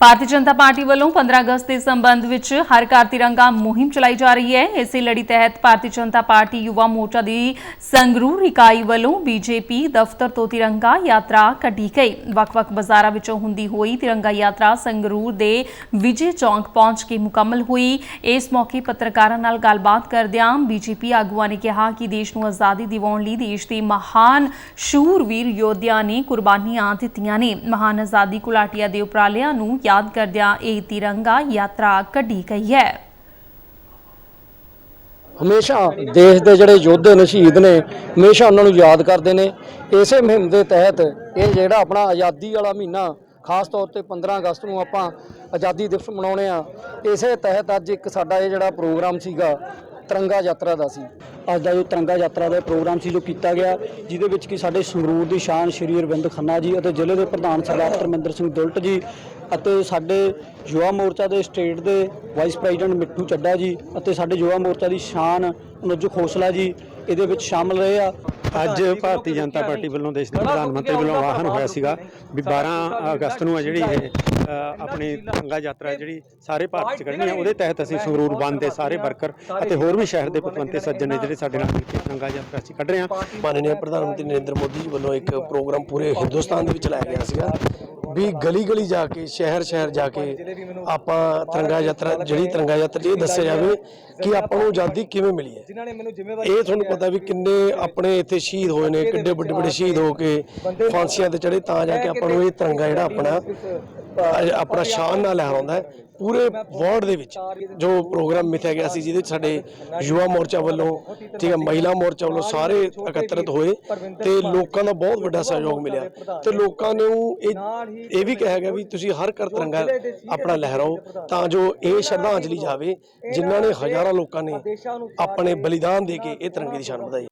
Bharatiya Janata party ਵੱਲੋਂ 15 ਅਗਸਤ ਦੇ ਸੰਬੰਧ ਵਿੱਚ ਹਰ ਘਰ ਤਿਰੰਗਾ ਮੁਹਿੰਮ ਚਲਾਈ ਜਾ ਰਹੀ ਹੈ। ਇਸੇ ਲੜੀ ਤਹਿਤ ਭਾਰਤੀ ਜਨਤਾ ਪਾਰਟੀ ਯੁਵਾ ਮੋਰਚਾ ਦੀ ਸੰਗਰੂਰ ਇਕਾਈ ਵੱਲੋਂ ਬੀਜੇਪੀ ਦਫ਼ਤਰ ਤੋਂ ਤਿਰੰਗਾ ਯਾਤਰਾ ਕੱਢੀ ਗਈ। ਵੱਖ-ਵੱਖ ਬਾਜ਼ਾਰਾਂ ਵਿੱਚੋਂ ਹੁੰਦੀ ਹੋਈ ਤਿਰੰਗਾ ਯਾਤਰਾ ਸੰਗਰੂਰ ਦੇ ਵਿਜੇ ਚੌਂਕ ਪਹੁੰਚ ਕੇ ਮੁਕੰਮਲ ਹੋਈ। ਇਸ ਮੌਕੇ ਪੱਤਰਕਾਰਾਂ ਨਾਲ ਗੱਲਬਾਤ ਕਰਦਿਆਂ ਬੀਜੇਪੀ ਆਗੂਆਂ ਨੇ ਕਿਹਾ ਕਿ ਦੇਸ਼ ਨੂੰ ਆਜ਼ਾਦੀ ਦਿਵਾਉਣ ਲਈ ਦੇਸ਼ ਦੇ ਮਹਾਨ ਸ਼ੂਰਵੀਰ ਯੋਧਿਆਂ ਨੇ ਕੁਰਬਾਨੀਆਂ ਦਿੱਤੀਆਂ ਨੇ। ਮਹਾਨ ਆਜ਼ਾਦੀ ਘੁਲਾਟੀਆਂ ਦੇ ਉਪਰਾਲਿਆਂ ਨੂੰ ਯਾਦ ਕਰਦਿਆਂ ਇਹ ਤਿਰੰਗਾ ਯਾਤਰਾ ਕੱਢੀ ਗਈ ਹੈ। ਹਮੇਸ਼ਾ ਦੇਸ਼ ਦੇ ਜਿਹੜੇ ਯੋਧੇ ਨੇ, ਸ਼ਹੀਦ ਨੇ, ਹਮੇਸ਼ਾ ਉਹਨਾਂ ਨੂੰ ਯਾਦ ਕਰਦੇ ਨੇ। ਇਸੇ ਮੁਹਿੰਮ ਦੇ ਤਹਿਤ ਇਹ ਜਿਹੜਾ ਆਪਣਾ ਆਜ਼ਾਦੀ ਵਾਲਾ ਮਹੀਨਾ, ਖਾਸ ਤੌਰ ਤੇ 15 ਅਗਸਤ ਨੂੰ ਆਪਾਂ ਆਜ਼ਾਦੀ ਦਿਵਸ ਮਨਾਉਣੇ ਆ, ਇਸੇ ਤਹਿਤ ਅੱਜ ਇੱਕ ਸਾਡਾ ਇਹ ਜਿਹੜਾ ਪ੍ਰੋਗਰਾਮ ਸੀਗਾ, ਤਿਰੰਗਾ ਯਾਤਰਾ ਦਾ ਸੀ। ਅੱਜ ਦਾ ਜੋ ਤਿਰੰਗਾ ਯਾਤਰਾ ਦਾ ਪ੍ਰੋਗਰਾਮ ਸੀ, ਜੋ ਕੀਤਾ ਗਿਆ, ਜਿਹਦੇ ਵਿੱਚ ਕਿ ਸਾਡੇ ਸੰਗਰੂਰ ਦੀ ਸ਼ਾਨ ਸ਼੍ਰੀ ਅਰਵਿੰਦ ਖੰਨਾ ਜੀ ਅਤੇ ਜ਼ਿਲ੍ਹੇ ਦੇ ਪ੍ਰਧਾਨ ਸਰਦਾਰ ਧਰਮਿੰਦਰ ਸਿੰਘ ਦੁਲਟ ਜੀ ਅਤੇ ਸਾਡੇ ਯੁਵਾ ਮੋਰਚਾ ਦੇ ਸਟੇਟ ਦੇ ਵਾਈਸ ਪ੍ਰੈਜ਼ੀਡੈਂਟ ਮਿੱਠੂ ਚੱਡਾ ਜੀ ਅਤੇ ਸਾਡੇ ਯੁਵਾ ਮੋਰਚਾ ਦੀ ਸ਼ਾਨ ਅਨੁਜ ਖੋਸਲਾ ਜੀ ਇਹਦੇ ਵਿੱਚ ਸ਼ਾਮਲ ਰਹੇ ਆ। ਅੱਜ ਭਾਰਤੀ ਜਨਤਾ ਪਾਰਟੀ ਵੱਲੋਂ ਦੇਸ਼ ਦੇ ਪ੍ਰਧਾਨ ਮੰਤਰੀ ਵੱਲੋਂ ਆਹਵਾਨ ਹੋਇਆ ਸੀਗਾ ਵੀ 12 ਅਗਸਤ ਨੂੰ ਆ ਜਿਹੜੀ ਇਹ ਆਪਣੀ ਤਿਰੰਗਾ ਯਾਤਰਾ ਜਿਹੜੀ ਸਾਰੇ ਭਾਰਤ ਚ ਕੱਢਣੀ ਹੈ ਉਹਦੇ ਤਹਿਤ ਅਸੀਂ ਸੰਗਰੂਰ ਬੰਦ ਦੇ ਸਾਰੇ ਵਰਕਰ ਅਤੇ ਹੋਰ ਵੀ ਸ਼ਹਿਰ ਦੇ ਪਤਵੰਤੇ ਸੱਜਣ ਨੇ ਜਿਹੜੇ ਸਾਡੇ ਨਾਲ ਮਿਲ ਕੇ ਤਿਰੰਗਾ ਯਾਤਰਾ ਅਸੀਂ ਕੱਢ ਰਹੇ ਹਾਂ। ਮਾਨਨੀय ਪ੍ਰਧਾਨ ਮੰਤਰੀ ਨਰਿੰਦਰ ਮੋਦੀ ਜੀ ਵੱਲੋਂ ਇੱਕ ਪ੍ਰੋਗਰਾਮ ਪੂਰੇ ਹਿੰਦੁਸਤਾਨ ਦੇ ਵਿੱਚ ਲਾਇਆ ਗਿਆ ਸੀਗਾ। ਵੀ ਗਲੀ ਗਲੀ ਜਾ ਕੇ ਸ਼ਹਿਰ ਸ਼ਹਿਰ ਜਾ ਕੇ ਆਪਾਂ ਤਿਰੰਗਾ ਯਾਤਰਾ ਜਿਹੜੀ ਤਿਰੰਗਾ ਯਾਤਰਾ ਇਹ ਦੱਸਿਆ ਜਾਵੇ ਕਿ ਆਪਾਂ ਨੂੰ ਆਜ਼ਾਦੀ ਕਿਵੇਂ ਮਿਲੀ ਹੈ। ਇਹ ਤੁਹਾਨੂੰ ਪਤਾ ਵੀ ਕਿੰਨੇ ਆਪਣੇ ਇੱਥੇ ਸ਼ਹੀਦ ਹੋਏ ਨੇ ਕਿੱਡੇ ਵੱਡੇ ਵੱਡੇ ਸ਼ਹੀਦ ਹੋ ਕੇ ਫਾਂਸੀਆਂ ਤੇ ਚੜੇ ਤਾਂ ਜਾ ਕੇ ਆਪਾਂ ਨੂੰ ਇਹ ਤਿਰੰਗਾ ਜਿਹੜਾ ਆਪਣਾ ਆਪਣਾ ਸ਼ਾਨ ਨਾਲ ਲਹਿਰਾਉਂਦਾ ਹੈ। ਪੂਰੇ ਵਰਲਡ ਦੇ ਵਿੱਚ ਜੋ ਪ੍ਰੋਗਰਾਮ ਮਿਥਿਆ ਗਿਆ ਸੀ, ਜਿਹਦੇ ਵਿੱਚ ਸਾਡੇ ਯੁਵਾ ਮੋਰਚਾ ਵੱਲੋਂ, ਠੀਕ ਹੈ, ਮਹਿਲਾ ਮੋਰਚਾ ਵੱਲੋਂ ਸਾਰੇ ਇਕੱਤਰਿਤ ਹੋਏ ਤੇ ਲੋਕਾਂ ਦਾ ਬਹੁਤ ਵੱਡਾ ਸਹਿਯੋਗ ਮਿਲਿਆ। ਤੇ ਲੋਕਾਂ ਨੂੰ ਇਹ ਇਹ ਵੀ ਕਿਹਾ ਗਿਆ ਵੀ ਤੁਸੀਂ ਹਰ ਘਰ ਤਿਰੰਗਾ ਆਪਣਾ ਲਹਿਰਾਓ ਤਾਂ ਜੋ ਇਹ ਸ਼ਰਧਾਂਜਲੀ ਜਾਵੇ, ਜਿਨ੍ਹਾਂ ਨੇ ਹਜ਼ਾਰਾਂ ਲੋਕਾਂ ਨੇ ਆਪਣੇ ਬਲੀਦਾਨ ਦੇ ਕੇ ਇਹ ਤਿਰੰਗੇ ਦੀ ਸ਼ਾਨ ਵਧਾਈ।